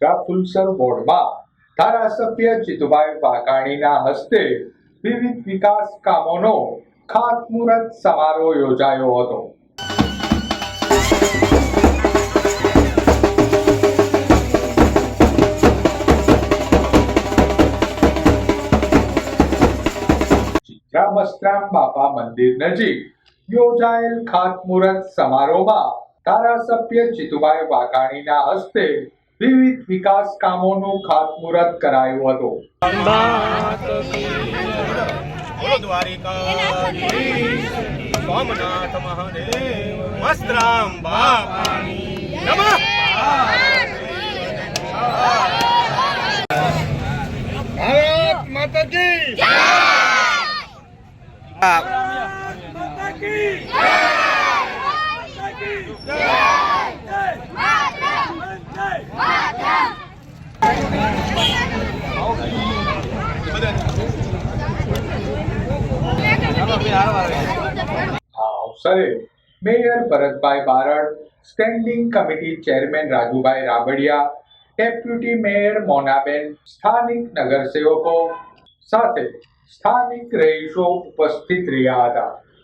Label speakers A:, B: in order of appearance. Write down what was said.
A: ફુલસર બોર્ડમાં ધારાસભ્ય જીતુભાઈ વાઘાણીના હસ્તે વિવિધ વિકાસ કામોનો ખાતમુહૂર્ત સમારોહ યોજાયો હતો. બાપા મંદિર નજીક યોજાયેલ ખાતમુહૂર્ત સમારોહમાં ધારાસભ્ય જીતુભાઈ વાઘાણીના હસ્તે વિવિધ વિકાસ કામોનું ખાતમુહૂર્ત કરાયું હતું.
B: વસ્ત્રામ બાપાની ભારત માતા
A: આ અવસરે mayor Bharatbhai Barad standing committee chairman Rajubhai Rabadiya deputy mayor Monaben, સ્થાનિક નગરસેવકો સાથે સ્થાનિક રહીશો ઉપસ્થિત રહ્યા હતા.